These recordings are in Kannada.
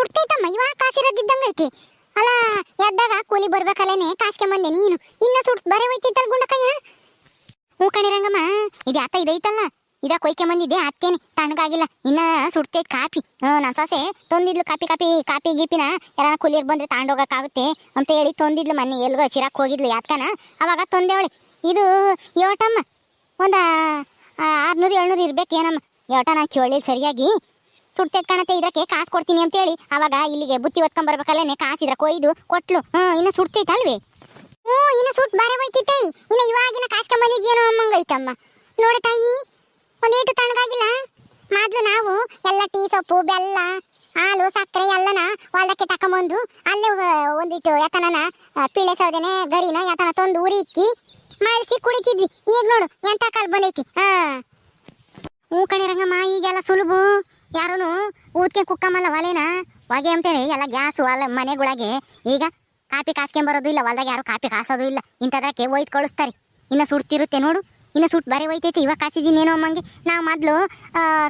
ಸುಡ್ತೈತಮ್ಮ, ಇವಾಗ ಕಾಸಿರದಿದ್ದಂಗ ಐತಿ. ಅಲ್ಲ, ಎದ್ದಾಗ ಕೂಲಿ ಬರ್ಬೇಕಲ್ಲೇನೆ ಕಾಸ್ಕೆ ಬಂದೆ ನೀನು. ಇನ್ನ ಸುಟ್ ಬರೆ ಹೋಯ್ತಿತ್ತಲ್ ಗುಂಡಕಯ್ಯ? ಹ್ಞೂ ಕಣಿ ರಂಗಮ್ಮ, ಇದು ಆತ ಇದೈತಲ್ಲ ಇದ ಕೊಯ್ಕೆ ಬಂದಿದ್ದೆ ಅದಕ್ಕೇನೆ ತಣ್ಣಗಾಗಿಲ್ಲ, ಇನ್ನ ಸುಡ್ತೈತ್ ಕಾಪಿ. ನನ್ನ ಸೊಸೆ ತೊಂದಿದ್ಲು ಕಾಪಿ ಕಾಪಿ ಕಾಪಿ, ಗೀಪಿನ. ಯಾರ ಕೂಲಿಯರ್ ಬಂದ್ರೆ ತಾಂಡೋಗಕ್ಕಾಗುತ್ತೆ ಅಂತ ಹೇಳಿ ತೊಂದಿದ್ಲು ಮನೆ ಎಲ್ಗೋ ಚಿರಾಕ್ ಹೋಗಿದ್ಲು ಯಾತ್ಕನ. ಅವಾಗ ತೊಂದೇವಳಿ. ಇದು ಯೋಟಮ್ಮ, ಒಂದ ಆರ್ನೂರು, ಏಳ್ನೂರು ಇರ್ಬೇಕೇನಮ್ಮ? ಯೋಟ ನಾನು ಕೇಳಿಲ್ಲ ಸರಿಯಾಗಿ. ಸುಡ್ತೈತ್ ಕಾಣತ್ತೆ ಇದಕ್ಕೆ ಕಾಸು ಕೊಡ್ತೀನಿ ಅಂತೇಳಿ. ಅವಾಗ ಇಲ್ಲಿಗೆ ಬುತ್ತಿ ಹೊತ್ಕೊಂಡ್ ಬರ್ಬೇಕಲ್ಲೇನೆ, ಕಾಸು ಇದ್ರ ಕೊಯ್ದು ಕೊಟ್ಲು. ಹ್ಮ್, ಇನ್ನು ಸುಡ್ತೈತಲ್ವೇ? ಹ್ಞೂ, ಇನ್ನು ಸುಟ್ ಬಾರೆ ಹೋಯ್ತಿತ್ತೈ. ಇನ್ನು ಇವಾಗಿನ ಕಾಸ್ಕೊಂಡ್ ಬಂದಿದ್ಯೇನೋ ಅಮ್ಮಂಗೈತಮ್ಮ. ನೋಡು ತಾಯಿ ಒಂದೇಟು ತಣ್ಣಗಾಗಿಲ್ಲ? ಮೊದ್ಲು ನಾವು ಎಲ್ಲ ಟೀ ಸೊಪ್ಪು, ಬೆಲ್ಲ, ಹಾಲು, ಸಕ್ಕರೆ ಎಲ್ಲನ ಹೊಲಕ್ಕೆ ತಕೊಂಬಂದು, ಅಲ್ಲೇ ಒಂದಿಟ್ಟು ಯಾತನನ ಪಿಳೆ ಸೌದೆನೆ ಗರಿನ ಯಾತನ ತಂದು ಊರಿ ಇಕ್ಕಿ ಮಾಡಿಸಿ ಕುಡಿತಿದ್ವಿ. ಈಗ ನೋಡು, ಎಂತ ಕಾಲ್ ಬಂದೈತಿ? ಹಾ. ಹ್ಞೂ ಕಣಿ ರಂಗಮ್ಮ, ಈಗೆಲ್ಲ ಸುಲಭ. ಯಾರೂ ಊದ್ಕೆ ಕುಕ್ಕಮಲ್ಲ ಒಲೆನ? ಹೊಗೆ ಅಂತೇನೆ ಎಲ್ಲ ಗ್ಯಾಸ್ ಒಲೆ ಮನೆಗೊಳಗೆ. ಈಗ ಕಾಪಿ ಕಾಸ್ಕೊಂಬರೋದು ಇಲ್ಲ. ಹೊಲ್ದಾಗ ಯಾರು ಕಾಪಿ ಕಾಸೋದು ಇಲ್ಲ. ಇಂಥದಕ್ಕೆ ಒಯ್ದು ಕಳಿಸ್ತಾರೆ. ಇನ್ನು ಸುಡ್ತಿರುತ್ತೆ ನೋಡು. ಇನ್ನು ಸುಟ್ಟು ಬರೀ ಒಯ್ತೈತಿ ಇವಾಗ ಕಾಸಿದ್ದೀನೇನೋ ಅಮ್ಮಂಗೆ. ನಾವು ಮೊದಲು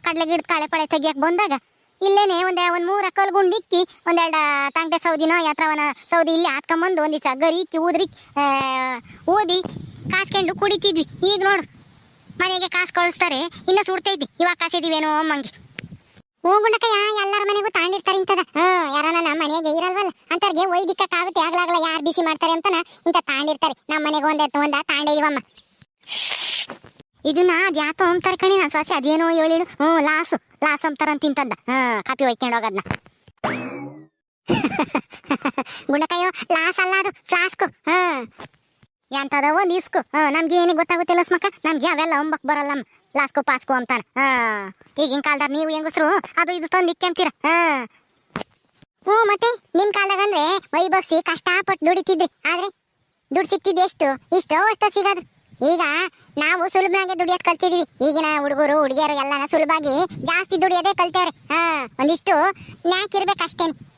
ಕಡಲೆ ಗಿಡದ ಕಾಳೆ ಪಳೆ ತೆಗಿಯಕ್ಕೆ ಬಂದಾಗ ಇಲ್ಲೇನೆ ಒಂದು ಒಂದು ಮೂರು ಅಕ್ಕಲ್ ಗುಂಡು ಇಕ್ಕಿ ಒಂದೆರಡು ತಂಗಡೆ ಸೌದಿನೋ, ಯಾತ್ರವನ ಸೌದಿ ಇಲ್ಲಿ ಹಾತ್ಕೊಂಬಂದು ಒಂದು ದಿವಸ ಗರಿ ಇಕ್ಕಿ ಊದ್ರಿ ಓದಿ ಕಾಸ್ಕೊಂಡು ಕುಡಿತಿದ್ವಿ. ಈಗ ನೋಡು, ಮನೆಗೆ ಕಾಸು ಕಳಿಸ್ತಾರೆ. ಇನ್ನು ಸುಡ್ತೈತಿ. ಇವಾಗ ಕಾಸಿದೀವೇನೋ ಅಮ್ಮಂಗೆ. ಹ್ಞೂ ಎಲ್ಲಾರ ಮನೆಗೂ ತಾಂಡಿರ್ತಾರೆ ಇಂತದ ಹಾ ಯಾರನ ನಮ್ಮ ಮನೆಗೆ ಇರಲ್ವಲ್ಲ? ಅಂತರ್ಗೆ ಒಯ್ದಿಕ್ಕಾಗುತ್ತೆ ಆಗ್ಲಾಗ್ಲ ಯಾರು ಬಿಸಿ ಮಾಡ್ತಾರೆ ಅಂತನ ಇಂತ ತಾಂಡಿರ್ತಾರೆ. ನಮ್ಮ ಮನೆಗೆ ಒಂದ ಒಂದ ತಾಂಡಿದೀವಮ್ಮ ಇದನ್ನ ಅದ್ಯಾತೋ ಅಂತಾರ ಕಣಿ ನಾನು ಸೊಸೆ, ಅದೇನೋ ಹೇಳಿಳು. ಹ್ಞೂ, ಲಾಸು, ಲಾಸ್ ಅಂತಾರ ತಿಂತದ್ದ ಹಾ ಕಾಪಿ ಒಯ್ಕೊಂಡು ಹೋಗದ್ನ. ಗುಂಡಕಯ್ಯೋ ಲಾಸ್ ಅಲ್ಲ ಅದು, ಫ್ಲಾಸ್ಕು. ಹಾ ಎಂತದವೋ ಇಸ್ಕು ಹಾ ನಮ್ಗೆ ಏನಿಗೆ ಗೊತ್ತಾಗುತ್ತಿಲ್ಲ ಲಸ್ಮಕ್ಕ? ನಮ್ಗೆ ಅವೆಲ್ಲ ಅಂಬಕ್ ಬರಲ್ಲಮ್ಮ. ಲಾಸ್ಕು ಪಾಸ್ಕೋ ಅಂತಾನ. ಈಗಿನ ಕಾಲದಾಗ ನೀವು ಹೆಂಗಸ್ರು, ಅದು ಇದು ತಂದು ಹಾ. ಹ್ಞೂ ಮತ್ತೆ ನಿಮ್ ಕಾಲದಾಗ ಅಂದ್ರೆ ವೈಭಕ್ಸಿ ಕಷ್ಟಪಟ್ಟು ದುಡಿತಿದ್ರಿ. ಆದ್ರೆ ದುಡ್ಡು ಸಿಕ್ತಿದ್ದು ಎಷ್ಟು? ಇಷ್ಟೋ ಅಷ್ಟೋ ಸಿಗೋದು. ಈಗ ನಾವು ಸುಲಭವಾಗಿ ದುಡಿಯೋದು ಕಲ್ತಿದೀವಿ. ಈಗಿನ ಹುಡುಗರು, ಹುಡುಗಿಯರು ಎಲ್ಲಾನ ಸುಲಭವಾಗಿ ಜಾಸ್ತಿ ದುಡಿಯೋದೇ ಕಲ್ತಾರೆ ಹಾ, ಒಂದಿಷ್ಟು ನ್ಯಾಕ್ ನಮ್ಮಪ್ಪಯ್ಯ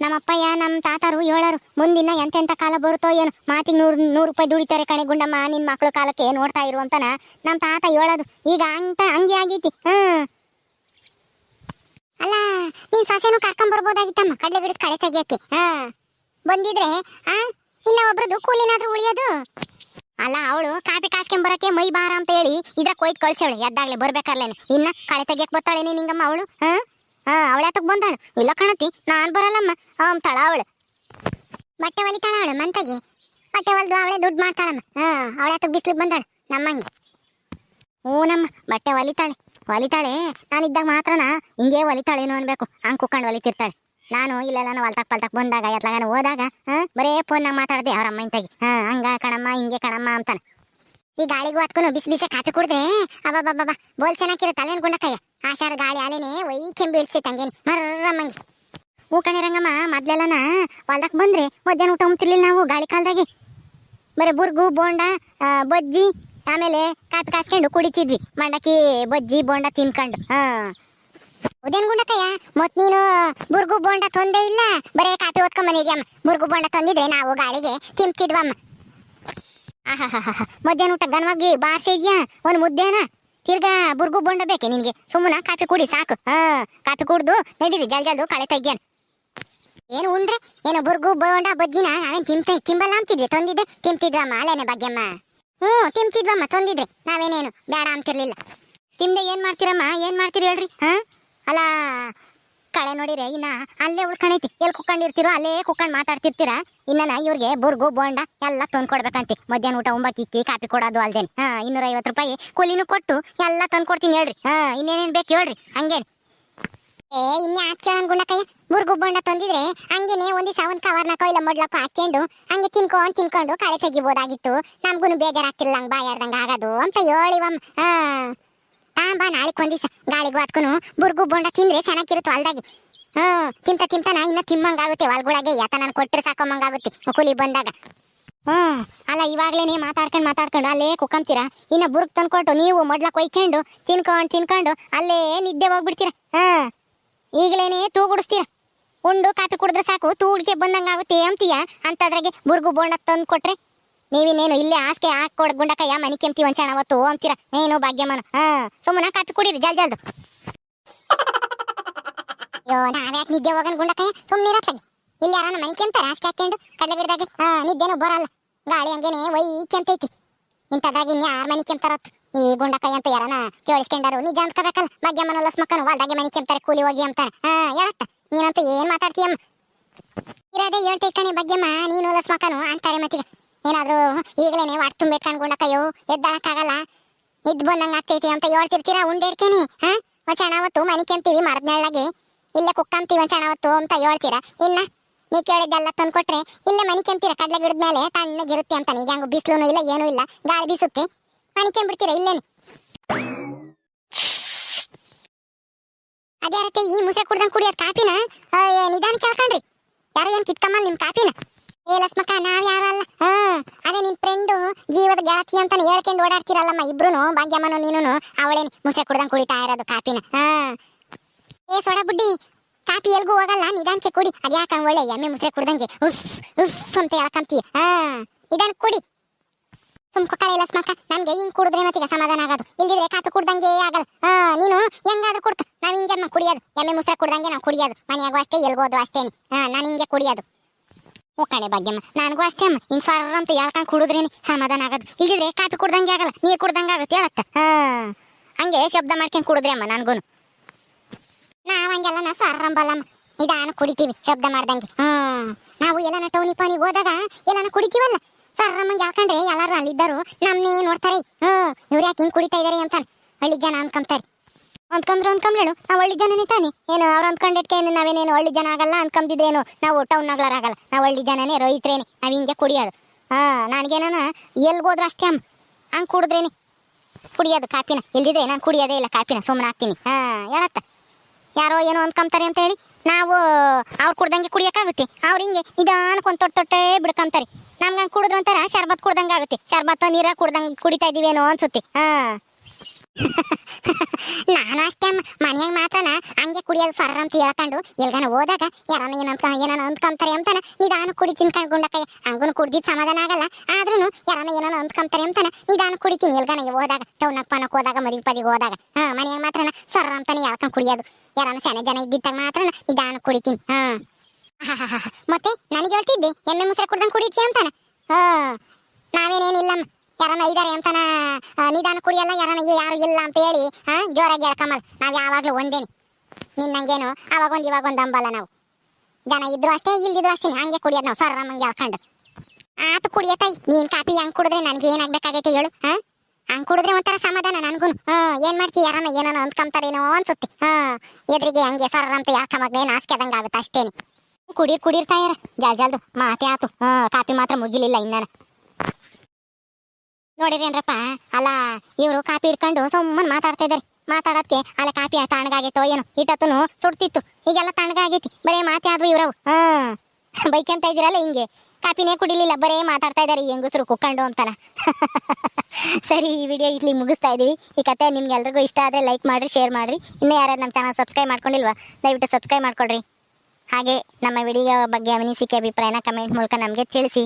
ನಮ್ಮ ತಾತರು ಹೇಳರು ಮುಂದಿನ ಎಂತೆಂಥ ಕಾಲ ಬರುತ್ತೋ ಏನು, ಮಾತಿಗೆ ನೂರು ನೂರು ರೂಪಾಯಿ ದುಡಿತಾರೆ ಕಣೆ ಗುಂಡಮ್ಮ ನಿನ್ನ ಮಕ್ಳು ಕಾಲಕ್ಕೆ ನೋಡ್ತಾ ಇರು ಅಂತನ. ನಮ್ಮ ತಾತ ಹೇಳೋದು ಈಗ ಅಂತ ಹಂಗೆ ಆಗೈತಿ. ಹ್ಮ್ ಅಲ್ಲ, ನೀನ್ ಸೊಸೆನೂ ಕರ್ಕೊಂಬರ್ಬೋದಾಗಿತ್ತಮ್ಮ ಕಡಲೆ ಗಿಡದ ಕಳೆ ತೆಗಿಯಕ್ಕೆ ಹಾ. ಬಂದಿದ್ರೆ, ಆ, ಇನ್ನ ಒಬ್ರದ್ದು ಕೂಲಿನಾದ್ರೂ ಉಳಿಯೋದು? ಅಲ್ಲ, ಅವಳು ಕಾಪಿ ಕಾಸ್ಕೊಂಡ್ ಬರಕ್ಕೆ ಮೈ ಬಾರ ಅಂತ ಹೇಳಿ ಇದ್ರ ಕೊಯ್ದು ಕಳ್ಸವಳೆ ಎದ್ದಾಗ್ಲೆ ಬರ್ಬೇಕಾರ್ಲೇನೆ ಇನ್ನ ಕಳೆ ತೆಗಿಯಕ್ ನೀನು ಹಿಂಗಮ್ಮ ಅವಳು, ಹಾ? ಹಾ ಅವಳ್ಯಾತಕ್ ಬಂದಾಳು ಇಲ್ಲ ಕಾಣತಿ, ನಾನ್ ಬರಲ್ಲಮ್ಮ. ತಳ ಅವಳ. ಬಟ್ಟೆ ಹೊಲಿತಾಳ ಅವಳು ಮಂತಗೆ. ಬಟ್ಟೆ ಹೊಲ್ದು ಅವಳೆ ದುಡ್ಡು ಮಾಡ್ತಾಳಮ್ಮ. ಹಾ ಅವಳ್ಯಾತಕ್ ಬಿಸ್ಲಿಗೆ ಬಂದಾಳು, ನಮ್ಮಂಗೆ. ಹ್ಞೂ ನಮ್ಮ, ಬಟ್ಟೆ ಹೊಲಿತಾಳೆ ಹೊಲಿತಾಳೆ ನಾನಿದ್ದಾಗ ಮಾತ್ರನ, ಹಿಂಗೆ ಹೊಲಿತಾಳೇನು ಅನ್ಬೇಕು. ಹಂಗೆ ಕುಕ್ಕೊಂಡು ಹೊಲಿತಿರ್ತಾಳೆ ನಾನು ಇಲ್ಲೆಲ್ಲ ಹೊಲ್ತಾಕ್ ಪಲ್ತಕ್ ಬಂದಾಗ ಎತ್ಲಾಗ ಹೋದಾಗ, ಹಾ, ಬರೇ ಫೋನ್ನಾಗ ಮಾತಾಡ್ದೆ ಅವ್ರ ಅಮ್ಮ ಇಂತಾಗಿ. ಹಾ, ಹಂಗ ಕಣಮ್ಮ, ಹಿಂಗೆ ಕಣಮ್ಮ ಅಂತಾನೆ. ಈ ಗಾಳಿಗೂ ಹತ್ಕೊಂಡು ಬಿಸಿ ಬಿಸಿ ಕಾಫಿ ಕುಡ್ದೆ ಬಾಬಾ ಬೋಲ್ ಚೆನ್ನಾಗಿರೋ ತಲೆನ್ ಗುಂಡಕಯ್ಯ ಆಶಾರ ಗಾಳಿ ಅಲೇನೆ ಒಯ್ ಕೆಂಬಿ ಇಡ್ಸಿತ್ತು ಹಂಗೇನು. ಮರ್ರಮ್ಮಂಗೆ ಹೂ ಕಣಿ ರಂಗಮ್ಮ, ಮೊದ್ಲೆಲ್ಲನ ಹೊಲ್ದಕ್ ಬಂದ್ರೆ ಮಧ್ಯಾಹ್ನ ಊಟ ಉಂತಿರ್ಲಿಲ್ಲ ನಾವು ಗಾಳಿ ಕಾಲದಾಗೆ. ಬರೀ ಬುರ್ಗು, ಬೋಂಡ ಬಜ್ಜಿ, ಆಮೇಲೆ ಕಾಪಿ ಕಾಸ್ಕೊಂಡು ಕುಡಿತಿದ್ವಿ. ಮಂಡಕ್ಕಿ, ಬಜ್ಜಿ, ಬೋಂಡ ತಿನ್ಕೊಂಡು. ಹಾ. ಉದೇನ್ ಗುಂಡಕಯ್ಯ ಮತ್ ನೀನು ಬುರ್ಗು, ಬೋಂಡ ತೊಂದೆ ಇಲ್ಲ. ಬರೇ ಕಾಪಿ ಓದ್ಕೊಂಡ್ ಬಂದಿದ್ಯಮ್ಮ ಬುರ್ಗು, ಬೋಂಡ ತಂದಿದ್ರೆ ನಾವು ಗಾಳಿಗೆ ತಿಂತಿದ್ವಮ್ಮ ಆಹಾಹಾಹಾ ಮಧ್ಯಾಹ್ನ ಊಟ ಗನವಾಗಿ ಬಾರ್ಸಿದ್ಯಾ? ಒಂದು ಮುದ್ದೆನ? ತಿರ್ಗಾ ಬುರ್ಗು ಬೋಂಡ ಬೇಕೆ ನಿನಗೆ? ಸುಮ್ಮನ ಕಾಫಿ ಕುಡಿ, ಸಾಕು. ಹಾ, ಕಾಫಿ ಕುಡ್ದು ನಡೀರಿ ಜಲ್ ಜಲ್ದು ಕಳೆ ತೆಗ್ಯಾನ. ಏನು ಉಂಡ್ರೆ? ಏನು ಬುರ್ಗು ಬೋಂಡ ಬಜ್ಜಿನ ನಾವೇನ್ ತಿಂತ, ತಿಂಬಲ್ಲ ಅಂತಿದ್ವಿ, ತಂದಿದ್ದೆ? ತಿಂತಿದ್ವಮ್ಮ ಅಲ್ಲೇನೆ ಭಾಗ್ಯಮ್ಮ? ಹ್ಞೂ, ತಿಂತಿದ್ವಮ್ಮ ತಂದಿದ್ರೆ ನಾವೇನೇನು? ಬೇಡ ಅಂತಿರ್ಲಿಲ್ಲ. ತಿಂದೆ, ಏನು ಮಾಡ್ತೀರಮ್ಮ? ಏನು ಮಾಡ್ತೀರಿ ಹೇಳ್ರಿ, ಹಾ? ಅಲ್ಲ ಕಳೆ ನೋಡಿರಿ ಇನ್ನ ಅಲ್ಲೇ ಉಳ್ಕೊಂಡೈತಿ ಎಲ್ಲಿ ಕುಕ್ಕೊಂಡಿರ್ತೀರೋ ಅಲ್ಲೇ ಕುಕ್ಕೊಂಡು ಮಾತಾಡ್ತಿರ್ತೀರ. ಇನ್ನ ಇವ್ರಿಗೆ ಬುರ್ಗು, ಬೋಂಡ ಎಲ್ಲ ತಂದು ಕೊಡ್ಬೇಕಂತೆ. ಮಧ್ಯಾಹ್ನ ಊಟ ಒಂಬಕ್ಕಿಕ್ಕಿ ಕಾಪಿ ಕೊಡೋದು ಅಲ್ದೇನೆ. ಹಾ ಇನ್ನೂರ ಐವತ್ತು ರೂಪಾಯಿ ಕೂಲಿನೂ ಕೊಟ್ಟು ಎಲ್ಲ ತಂದ್ಕೊಡ್ತೀನಿ ಹೇಳ್ರಿ. ಹಾ, ಇನ್ನೇನೇನ್ ಬೇಕು ಹೇಳ್ರಿ. ಹಂಗೇನ್? ಏ ಇನ್ನೇ ಹಾಕ್ಯಾಳ ಗುಂಡಕಯ್ಯ ಮುರ್ಗು ಬೋಂಡ ತಂದಿದ್ರೆ ಹಂಗೇನೆ ಒಂದ್ ಸಾವನ್ ಕವರ್ನಕೋ ಕವರ್ನ ಕೊಯ್ಲ ಮೊಡ್ಲಕ್ಕ ಹಾಕೊಂಡು ಹಂಗೆ ತಿನ್ಕೊಂಡ್ ತಿನ್ಕೊಂಡು ಕಳೆ ತೆಗಿಬೋದಾಗಿತ್ತು. ನಮ್ಗೂ ಬೇಜಾರಾಗ್ತಿಲ್ಲ ಹಂಗ್ ಬಾಯಾರ್ದಂಗ ಆಗೋದು ಅಂತ ಹೇಳಿವಮ್ಮ ಹಾ. ತಾಂಬ ನಾಳೆಗ್ ಒಂದ್ ದಿವಸ ಗಾಳಿಗೂ ಹತ್ಕೊನು ಬುರ್ಗು ಬೋಂಡ ತಿಂದ್ರೆ ಚೆನ್ನಾಗಿರುತ್ತೆ ಹೊಲ್ದಾಗಿ. ಹ್ಮ್ ತಿಂತ ತಿಂತಾನ ಇನ್ನ ತಿಮ್ಮಂಗಾಗುತ್ತೆ, ಹೊಲ್ಗೊಳಗೆ ಯಾತ ನಾನು ಕೊಟ್ಟರೆ ಸಾಕೊಂಬಂಗಾಗುತ್ತೆ ಕೂಲಿ ಬಂದಾಗ. ಹ್ಮ್ ಅಲ್ಲ ಇವಾಗ್ಲೇನೆ ಮಾತಾಡ್ಕೊಂಡು ಮಾತಾಡ್ಕೊಂಡು ಅಲ್ಲೇ ಕುಕ್ಕಂತೀರಾ ಇನ್ನ ಬುರ್ಗ್ ತಂದ್ಕೊಟ್ಟು ನೀವು ಮೊಡ್ಲ ಕೊಯ್ಕೊಂಡು, ತಿನ್ಕೊಂಡು ತಿನ್ಕೊಂಡು ಅಲ್ಲೇ ನಿದ್ದೆ ಹೋಗ್ಬಿಡ್ತೀರ? ಹಾ ಈಗಲೇನೆ ತೂಗುಡಿಸ್ತೀರ ಉಂಡು ಕಾಫಿ ಕುಡಿದ್ರೆ ಸಾಕು ತೂಡಿಕೆ ಬಂದಂಗಾಗುತ್ತೆ ಅಂತೀಯ? ಅಂತದ್ರಾಗೆ ಬುರ್ಗು ಬೋಂಡ ತಂದು ಕೊಟ್ರೆ ನೀವಿನ್ನೇನು ಇಲ್ಲೇ ಹಾಸಿಗೆ ಹಾಕೊಡ್ ಗುಂಡಕಯ್ಯ ಮನಿ ಕೆಂಪ್ತಿ ಒಂಚಣ ಅವತ್ತು ಅಂತೀರ ಏನು ಭಾಗ್ಯಮ್ಮನ? ಹಾ ಸುಮ್ಮನ ಕಟ್ಟು ಕುಡೀರಿ ಜಲ್ ಜಲ್ದು. ಅಯ್ಯೋ, ನಾವ್ಯಾಕೆ ನಿದ್ದೆ ಹೋಗನ್ ಗುಂಡಕಯ್ಯ ಸುಮ್ಮನೆ ಇರತ್ತಾಗಿ ಇಲ್ಲಿ ಯಾರನ್ನ ಮನಿ ಕೆಂತಾರ ಅಷ್ಟು ಹಾಕೊಂಡು ಕಡಲೆ ಗಿಡದಾಗೆ. ಹಾ, ನಿದ್ದೆನೂ ಬರಲ್ಲ. ಗಾಳಿ ಹಂಗೇನೆ ವೈ ಕೆಂತೈತಿ ಇಂಥದಾಗಿ ಇನ್ಯಾರ ಮನಿ ಕೆಂತಾರತ್ ಈ ಗುಂಡಕಯ್ಯ ಅಂತ ಯಾರನ ಕೇಳಿಸ್ಕೊಂಡಾರು. ನಿಜ ಅನ್ಕೋಬೇಕಲ್ಲ ಭಾಗ್ಯಮ್ಮನ ಹೊಲಸ್ ಮಕ್ಕನು ಹೊಲ್ದಾಗೆ ಮನಿ ಕೆಂಪ್ತಾರೆ ಕೂಲಿ ಹೋಗಿ ಅಂತಾರೆ. ಹಾ, ಹೇಳತ್ತ, ನೀನಂತ ಏನ್ ಮಾತಾಡ್ತೀಯಮ್ಮ? ಇರೋದೇ ಹೇಳ್ತೈತ್ ಕಣೆ ಬಗ್ಗೆಮ್ಮ ನೀನು ಹೊಲಸ್ ಮಕ್ಕನು ಅಂತಾರೆ ಮತ್ತೀಗ. ಏನಾದ್ರೂ ಈಗಲೇನೆ ವಾಟ್ ತುಂಬೇಕು ಅಯ್ಯೋ, ಎದ್ದಾಳಕ್ಕಾಗಲ್ಲ. ಇದ್ ಬಂದಂಗೆ ಆಗ್ತೈತಿ ಅಂತ ಹೇಳ್ತಿರ್ತೀರಾ ಉಂಡೇಡ್ಕೇನಿ, ಹಾಂ? ಒಂದ್ ಅವತ್ತು ಮನೆ ಕೆಂತೀವಿ ಮರದ ನೆಳ್ಳಗೆ ಇಲ್ಲೇ ಕುಕ್ಕಂತೀವಿ ಒಂದ್ ಅಂತ ಹೇಳ್ತೀರಾ? ಇನ್ನ ನೀ ಕೇಳಿದ್ದೆಲ್ಲ ತಂದ್ಕೊಟ್ರೆ ಇಲ್ಲೇ ಮನೆ ಕೆಂತೀರ ಕಡಲೆ ಗಿಡದ ಮೇಲೆ? ತಣ್ಣಗಿರುತ್ತೆ ಅಂತ ಈಗ ಹಂಗ ಬಿಸಿಲು ಇಲ್ಲ, ಏನೂ ಇಲ್ಲ. ಗಾಳಿ ಬೀಸುತ್ತೆ. ಮನೆ ಕೆಂಬಿಡ್ತೀರಾ ಇಲ್ಲೇನೆ? ಅದೇ ರೀತಿ ಈ ಮುಸೆ ಕುಡ್ದಂಗೆ ಕುಡಿಯೋದ್ ಕಾಪಿನ ನಿಧಾನ ಕೇಳ್ಕೊಂಡ್ರಿ. ಯಾರು ಏನು ಕಿತ್ಕಮ್ಮಲ್ಲ ನಿಮ್ಮ ಕಾಪಿನ ಏ ಲಸ್ಮಕ್ಕ ನಾವ್ ಯಾರು ಅಲ್ಲ. ಹಾ ಅದೇ ನಿನ್ ಫ್ರೆಂಡು ಜೀವದ ಗೆಳತಿ ಅಂತ ಹೇಳ್ಕೊಂಡು ಓಡಾಡ್ತಿರಲ್ಲಮ್ಮ ಇಬ್ರುನು, ಭಾಗ್ಯಮ್ಮನು ನೀನು ಅವಳೇನ್ ಮುಸೆ ಕುಡ್ದಂಗ್ ಕುಡಿತಾ ಇರೋದು ಕಾಪಿನ. ಹಾ ಏ ಸೊಡ ಬುಡ್ಡಿ, ಕಾಪಿ ಎಲ್ಗೂ ಹೋಗಲ್ಲ, ನಿಧಾನಕ್ಕೆ ಕುಡಿ. ಅದ್ಯಾಕ ಒಳ್ಳೆ ಎಮ್ಮೆ ಮುಸೆ ಕುಡ್ದಂಗೆ. ಉಫ್ ಉಫ್ ಅಂತ ಹೇಳ್ಕಂತೀಯ. ಹಾ ನಿಧಾನ ಕುಡಿ. ಸುಮ್ ಕಳೆ ಲಸ್ಮಕ್ಕ ನಮ್ಗೆ ಹಿಂಗ್ ಕುಡಿದ್ರೆ ಮತ್ತೀಗ ಸಮಾಧಾನ ಆಗೋದು. ಇಲ್ದಿದ್ರೆ ಕಾಪಿ ಕುಡ್ದಂಗೆ ಆಗಲ್ಲ. ಹಾ ನೀನು ಹೆಂಗಾದ್ರೂ ಕುಡ್ಕ. ನಾವ್ ಹಿಂಗೆ ಕುಡಿಯೋದು. ಎಮ್ಮೆ ಮುಸೆ ಕುಡ್ದಂಗೆ ನಾವು ಕುಡಿಯೋದು. ಮನೆಯಾಗೂ ಅಷ್ಟೇ ಎಲ್ಗೋದು ಅಷ್ಟೇನೆ. ಹಾ ನಾನು ಹಿಂಗೆ ಕುಡಿಯೋದು. ಓ ಕಣೆ ಭಾಗ್ಯಮ್ಮ, ನನಗೂ ಅಷ್ಟೇ ಅಮ್ಮ. ಹಿಂಗ್ ಸ್ವರ ಅಂತ ಹೇಳ್ಕೊಂಡ್ ಕುಡಿದ್ರೇನಿ? ಸಮಾಧಾನ ಆಗೋದು. ಇಲ್ದಿದ್ರೆ ಕಾಫಿ ಕುಡ್ದಂಗೆ ಆಗಲ್ಲ. ನೀರ್ ಕುಡ್ದಂಗೆ ಆಗುತ್ತೆ ಹೇಳತ್ತ? ಹಂಗೆ ಶಬ್ದ ಮಾಡ್ಕೊಂಡ್ ಕುಡಿದ್ರೆ ಅಮ್ಮ ನನಗೂ ನಾವು ಹಂಗೆಲ್ಲ ನಾ ಸ್ವರಂಬಲ್ಲಮ್ಮ ನಿಧಾನ ಕುಡಿತೀವಿ ಶಬ್ದ ಮಾಡ್ದಂಗೆ. ಹ್ಞೂ ನಾವು ಎಲ್ಲನ ಟೌನಿ ಪಾನಿ ಹೋದಾಗ ಎಲ್ಲಾನ ಕುಡಿತೀವಲ್ಲ? ಸರ್ರಮ್ಮಂಗೆ ಹಾಕೊಂಡ್ರೆ ಎಲ್ಲರೂ ಅಲ್ಲಿದ್ದರು. ನಮ್ಮನ್ನೇ ನೋಡ್ತಾರೆ. ಹ್ಞೂ ಇವ್ರು ಯಾಕೆ ಹಿಂಗೆ ಕುಡಿತಾ ಇದ್ದಾರೆ ಅಂತ ಹಳ್ಳಿ ಜನ ಅನ್ಕೊಂತಾರೆ ಅಂದ್ಕೊಂಡ್ರು ಅಂದ್ಕೊಂಡ್ಲೇಳು ನಾವು ಹಳ್ಳಿ ಜನನೇ ತಾನೆ. ಏನು ಅವ್ರು ಅಂದ್ಕೊಂಡಿಟ್ಕೆ ಏನು ನಾವೇನೇನು ಹಳ್ಳಿ ಜನ ಆಗಲ್ಲ ಅನ್ಕೊಂಬಿದ್ದೇನು. ನಾವು ಟೌನ್ ಆಗಲ್ಲ. ನಾವು ಒಳ್ಳೆ ಜನನೇ, ರೈತ್ರೇನೆ. ನಾವು ಹಿಂಗೆ ಕುಡಿಯೋದು. ಹಾಂ ನನಗೇನ ಹೋದ್ರೆ ಅಷ್ಟೇ ಅಮ್ಮ. ಹಂಗೆ ಕುಡಿದ್ರೇನೆ. ಕುಡಿಯೋದು ಕಾಪಿನ ಇಲ್ದಿದೆ ನಾನು ಕುಡಿಯೋದೇ ಇಲ್ಲ ಕಾಪಿನ ಸುಮ್ಮನೆ ಹಾಕ್ತೀನಿ. ಹಾಂ, ಹೇಳತ್ತ. ಯಾರೋ ಏನೋ ಅಂದ್ಕೊಂತಾರೆ ಅಂತ ಹೇಳಿ ನಾವು ಅವ್ರು ಕುಡ್ದಂಗೆ ಕುಡಿಯೋಕ್ಕಾಗುತ್ತೆ. ಅವ್ರು ಹಿಂಗೆ ನಿಧಾನಕ್ಕೆ ಒಂದು ತೊಟ್ಟ ತೊಟ್ಟೆ ಬಿಡ್ಕೊಂತಾರೆ ನಮ್ಗೆ ಹಂಗೆ ಕುಡಿದ್ರು ಅಂತಾರೆ, ಶರ್ಬತ್ ಕುಡ್ದಂಗೆ ಆಗುತ್ತೆ ಶರ್ಬತ್ ನೀರಾಗ ಕುಡ್ದಂಗೆ ಕುಡಿತಾ ಇದೀವೇನೋ ಅನ್ಸುತ್ತೆ. ಹಾ. ನಾನು ಅಷ್ಟೇ ಮನೆಯಾಗ ಮಾತ್ರನ ಹಂಗೆ ಕುಡಿಯೋದು ಸ್ವರ ಅಂತ ಹೇಳ್ಕೊಂಡು ಎಲ್ಗಾನ ಹೋದಾಗ ಯಾರನ್ನ ಏನಂತ ಏನಾನ ಅಂದ್ಕೊಂತಾರೆ ಅಂತಾನ ನಿಧಾನ ಕುಡಿ ತಿನ್ಕೊಂಡು ಗುಂಡಕ್ಕ ಹಂಗೂ ಕುಡ್ದಿದ್ ಸಮಾಧಾನ ಆಗಲ್ಲ. ಆದ್ರೂ ಯಾರನ್ನ ಏನಾನ ಅಂದ್ಕೊಂತಾರೆ ಅಂತಾನ ನಿಧಾನ ಕುಡಿತೀನಿ ಎಲ್ಗಾನ ಹೋದಾಗ ಟೌನಕ್ ಪನಕ್ ಹೋದಾಗ ಮದುವೆ ಪದಿಗೆ ಹೋದಾಗ. ಹಾ, ಮನೆಯಾಗ ಮಾತ್ರನ ಸ್ವರ ಅಂತಾನೆ ಹೇಳ್ಕೊಂಡು ಕುಡಿಯೋದು. ಯಾರನ್ನ ಸಣ್ಣ ಜನ ಇದ್ದಿದ್ದಾಗ ಮಾತ್ರ ನಿಧಾನ ಕುಡಿತೀನಿ. ಹಾ. ಮತ್ತೆ ನನಗೆ ಹೇಳ್ತಿದ್ದೆ, ಎಮ್ಮೆ ಮುಸ್ರೆ ಕುಡ್ದಂಗೆ ಕುಡಿತೀಯ ಅಂತಾನ? ಹಾ. ನಾವೇನೇನಿಲ್ಲಮ್ಮ. ಯಾರನ್ನ ಇದಾರೆ ಅಂತನ ನಿಧಾನ ಕುಡಿಯಲ್ಲ, ಯಾರನ್ನ ಯಾರು ಇಲ್ಲ ಅಂತ ಹೇಳಿ ಹಾ ಜೋರಾಗಿ ಹೇಳ್ಕಮಲ್ ನಾವ್ ಯಾವಾಗ್ಲೂ ಒಂದೇನಿ. ನಿನ್ನಂಗೇನು ಅವಾಗ ಒಂದ್, ಇವಾಗ ಒಂದ್ ಅಂಬಲ್ಲ ನಾವು. ಜನ ಇದ್ರು ಅಷ್ಟೇ, ಇಲ್ದಿದ್ರು ಅಷ್ಟೇ ಹಂಗೆ ಕುಡಿಯೋದು ನಾವು. ಸರ್ರಮ್ಮಂಗೆ ಹಾಕೊಂಡು ಆತು ಕುಡಿಯತಾಯಿ ನೀನ್ ಕಾಪಿ ಹಂಗ್ ಕುಡಿದ್ರೆ ನನ್ಗೆ ಏನಾಗ್ಬೇಕಾಗೈತೆ ಹೇಳು ಹಾ ಹಂಗ್ ಕುಡಿದ್ರೆ ಒಂಥರ ಸಮಾಧಾನ ನನ್ಗೂ ಹಾ, ಏನ್ ಮಾಡ್ತಿ, ಯಾರನ್ನ ಏನೋ ಅಂದ್ಕೊಂತಾರೇನೋ ಅನ್ಸುತ್ತೆ. ಹಾ, ಎದ್ರಿಗೆ ಹಂಗೆ ಸರ್ರ ಅಂತ ಯಾಕಮಾಗ ಏನ್ ಆಸ್ಕೆದಂಗ ಆಗುತ್ತೆ ಅಷ್ಟೇನಿ. ಕುಡಿರ್ ಕುಡಿರ್ತಾ ಇರ ಜಲ್ ಜಲ್ದು ಮಾತೆ ಆತು. ಹಾ ಕಾಪಿ ಮಾತ್ರ ಮುಗಿಲಿಲ್ಲ ಇನ್ನೇನ. ನೋಡಿರೇನ್ರಪ್ಪ ಅಲ್ಲ, ಇವರು ಕಾಪಿ ಹಿಡ್ಕೊಂಡು ಸುಮ್ಮನೆ ಮಾತಾಡ್ತಾ ಇದಾರೆ ಮಾತಾಡೋದಕ್ಕೆ ಅಲ್ಲ ಕಾಪಿ ತಣ್ಣಗಾಗೈತೋ ಏನು ಇಟ್ಟತ್ತನು ಸುಡ್ತಿತ್ತು. ಈಗೆಲ್ಲ ತಣ್ಣಗಾಗೈತಿ ಬರೇ ಮಾತೆ ಆದ್ವು ಹ್ಮ್ ಬೈಕ್ ಅಂತ ಇದ್ದೀರಲ್ಲ ಹಿಂಗೆ. ಕಾಪಿನೇ ಕುಡಿಲಿಲ್ಲ, ಬರೇ ಮಾತಾಡ್ತಾ ಇದಾರೆ ಈ ಹೆಂಗಸರು ಕುಕ್ಕೊಂಡು ಸರಿ, ಈ ವಿಡಿಯೋ ಇಲ್ಲಿ ಮುಗಿಸ್ತಾ ಇದೀವಿ ಈ ಕತೆ ನಿಮ್ಗೆಲ್ರಿಗೂ ಇಷ್ಟ ಆದರೆ ಲೈಕ್ ಮಾಡ್ರಿ, ಶೇರ್ ಮಾಡ್ರಿ. ಇನ್ನೂ ಯಾರು ನಮ್ಮ ಚಾನಲ್ ಸಬ್ಸ್ಕ್ರೈಬ್ ಮಾಡ್ಕೊಂಡಿಲ್ವಾ, ದಯವಿಟ್ಟು ಸಬ್ಸ್ಕ್ರೈಬ್ ಮಾಡ್ಕೊಳ್ರಿ ಹಾಗೆ ನಮ್ಮ ವಿಡಿಯೋ ಬಗ್ಗೆ ಅನಿಸಿಕೆ ಅಭಿಪ್ರಾಯನ ಕಮೆಂಟ್ ಮೂಲಕ ನಮಗೆ ತಿಳಿಸಿ.